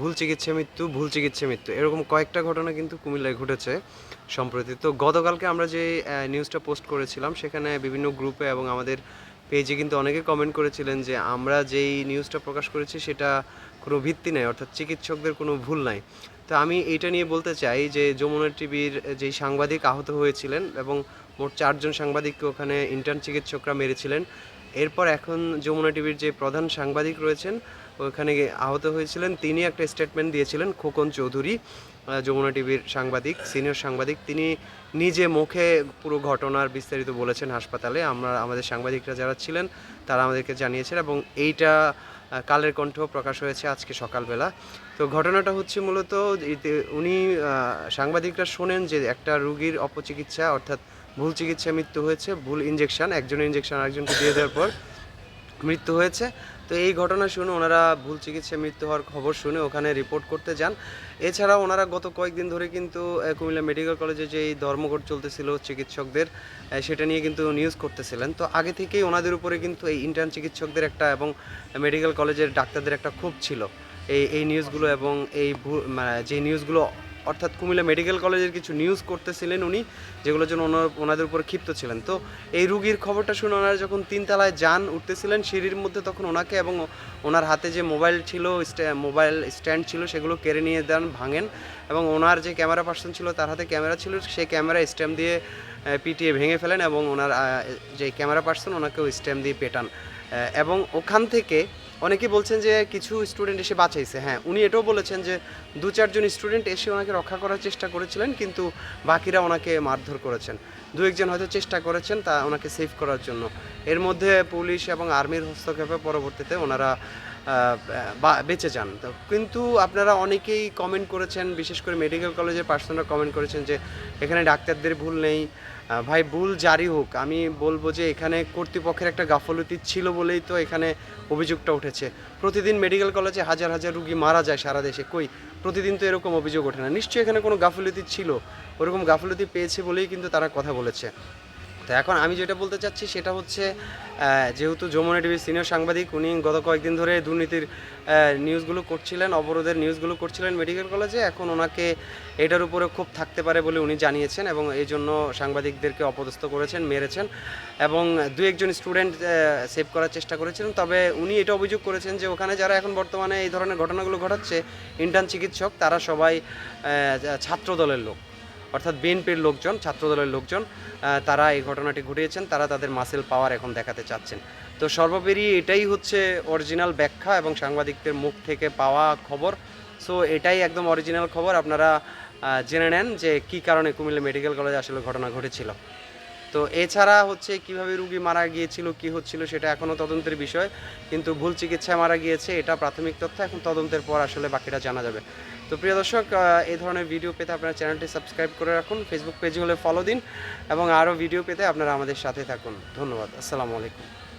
ভুল চিকিৎসা মৃত্যু, ভুল চিকিৎসা মৃত্যু। এরকম কয়েকটা ঘটনা কিন্তু কুমিল্লায় ঘটেছে সম্প্রতি। তো গতকালকে আমরা যে নিউজটা পোস্ট করেছিলাম, সেখানে বিভিন্ন গ্রুপে এবং আমাদের পেজে কিন্তু অনেকে কমেন্ট করেছিলেন যে, আমরা যেই নিউজটা প্রকাশ করেছি, সেটা কোনো ভিত্তি নেই, অর্থাৎ চিকিৎসকদের কোনো ভুল নাই। তো আমি এইটা নিয়ে বলতে চাই যে, যমুনা টিভির যেই সাংবাদিক আহত হয়েছিলেন এবং মোট চারজন সাংবাদিককে ওখানে ইন্টার্ন চিকিৎসকরা মেরেছিলেন, এরপর এখন যমুনা টিভির যে প্রধান সাংবাদিক রয়েছেন ওখানে আহত হয়েছিলেন। তিনি একটা স্টেটমেন্ট দিয়েছিলেন, খোকন চৌধুরী যমুনা টিভির সাংবাদিক সিনিয়র সাংবাদিক। তিনি নিজে মুখে পুরো ঘটনার বিস্তারিত বলেছেন হাসপাতালে। আমরা, আমাদের সাংবাদিকরা যারা ছিলেন, তারা আমাদেরকে জানিয়েছেন এবং এইটা কালের কণ্ঠ প্রকাশ হয়েছে আজকে সকালবেলা। তো ঘটনাটা হচ্ছে মূলত উনি সাংবাদিকরা শোনেন যে একটা রুগীর অপচিকিৎসা অর্থাৎ ভুল চিকিৎসা মৃত্যু হয়েছে, ভুল ইঞ্জেকশন একজনের ইঞ্জেকশন আরেকজনকে দিয়ে দেওয়ার পর মৃত্যু হয়েছে। তো এই ঘটনা শুনে ওনারা ভুল চিকিৎসা মৃত্যু হওয়ার খবর শুনে ওখানে রিপোর্ট করতে যান। এছাড়া ওনারা গত কয়েকদিন ধরে কিন্তু কুমিল্লা মেডিকেল কলেজে যে ধর্মঘট চলতেছিল চিকিৎসকদের সেটা নিয়ে কিন্তু নিউজ করতেছিলেন। তো আগে থেকেই ওনাদের উপরে কিন্তু এই ইন্টার্ন চিকিৎসকদের একটা এবং মেডিকেল কলেজের ডাক্তারদের একটা ক্ষোভ ছিল। এই এই নিউজগুলো এবং এই মানে যে নিউজগুলো অর্থাৎ কুমিল্লা মেডিকেল কলেজের কিছু নিউজ করতেছিলেন উনি, যেগুলোর জন্য ওনাদের উপর ক্ষিপ্ত ছিলেন। তো এই রুগীর খবরটা শুনে ওনারা যখন তিনতলায় যান, উঠতেছিলেন, সিঁড়ির মধ্যে তখন ওনাকে এবং ওনার হাতে যে মোবাইল ছিল মোবাইল স্ট্যান্ড ছিল, সেগুলো কেড়ে নিয়ে দেন, ভাঙেন এবং ওনার যে ক্যামেরা পার্সন ছিল, তার হাতে ক্যামেরা ছিল, সেই ক্যামেরা স্ট্যাম্প দিয়ে পিটিয়ে ভেঙে ফেলেন এবং ওনার যে ক্যামেরা পার্সন ওনাকেও স্ট্যাম্প দিয়ে পেটান। এবং ওখান থেকে অনেকে বলছেন যে কিছু স্টুডেন্ট এসে বাঁচাইছে। হ্যাঁ উনি এটাও বলেছেন যে দু চারজন স্টুডেন্ট এসে ওনাকে রক্ষা করার চেষ্টা করেছিলেন, কিন্তু বাকিরা ওনাকে মারধর করেছেন। দু একজন হয়তো চেষ্টা করেছেন তা ওনাকে সেভ করার জন্য। এর মধ্যে পুলিশ এবং আর্মির হস্তক্ষেপে পরবর্তীতে ওনারা বেঁচে যান। তো কিন্তু আপনারা অনেকেই কমেন্ট করেছেন, বিশেষ করে মেডিকেল কলেজের পার্সনরা কমেন্ট করেছেন যে, এখানে ডাক্তারদের ভুল নেই। ভাই, ভুল জারি হোক। আমি বলব যে, এখানে কর্তৃপক্ষের একটা গাফলতি ছিল বলেই তো এখানে অভিযোগটা উঠেছে। প্রতিদিন মেডিকেল কলেজে হাজার হাজার রুগী মারা যায় সারা দেশে। কই? প্রতিদিন তো এরকম অভিযোগ ওঠে না। নিশ্চয়ই এখানে কোনো গাফলতি ছিল। ওরকম গাফলতি পেয়েছে বলেই কিন্তু তারা কথা বলেছে। তো এখন আমি যেটা বলতে চাচ্ছি সেটা হচ্ছে যেহেতু যমুনা টিভির সিনিয়র সাংবাদিক, উনি গত কয়েকদিন ধরে দুর্নীতির নিউজগুলো করছিলেন, অবরোধের নিউজগুলো করছিলেন মেডিকেল কলেজে। এখন ওনাকে এটার উপরে খুব থাকতে পারে বলে উনি জানিয়েছেন এবং এই জন্য সাংবাদিকদেরকে অপদস্থ করেছেন, মেরেছেন এবং দু একজন স্টুডেন্ট সেভ করার চেষ্টা করেছিলেন। তবে উনি এটা অভিযোগ করেছেন যে ওখানে যারা এখন বর্তমানে এই ধরনের ঘটনাগুলো ঘটাচ্ছে ইন্টার্ন চিকিৎসক, তারা সবাই ছাত্র দলের লোক। অর্থাৎ বিএনপির লোকজন, ছাত্রদলের লোকজন তারা এই ঘটনাটি ঘটিয়েছেন, তারা তাদের মাসেল পাওয়ার এখন দেখাতে চাচ্ছেন। তো সর্বোপরি এটাই হচ্ছে অরিজিনাল ব্যাখ্যা এবং সাংবাদিকদের মুখ থেকে পাওয়া খবর। সো এটাই একদম অরিজিনাল খবর। আপনারা জেনে নেন যে কী কারণে কুমিল্লা মেডিকেল কলেজে আসলে ঘটনা ঘটেছিল। তো এছাড়া হচ্ছে কীভাবে রুগী মারা গিয়েছিল, কি হচ্ছিল সেটা এখনও তদন্তের বিষয়। কিন্তু ভুল চিকিৎসায় মারা গিয়েছে, এটা প্রাথমিক তথ্য, এখন তদন্তের পর আসলে বাকিটা জানা যাবে। তো প্রিয় দর্শক এই ধরনের ভিডিও পেতে আপনার চ্যানেলটি সাবস্ক্রাইব করে রাখুন ফেসবুক পেজে হলে ফলো দিন, এবং আরও ভিডিও পেতে আপনারা আমাদের সাথে থাকুন। ধন্যবাদ, আসসালামু আলাইকুম।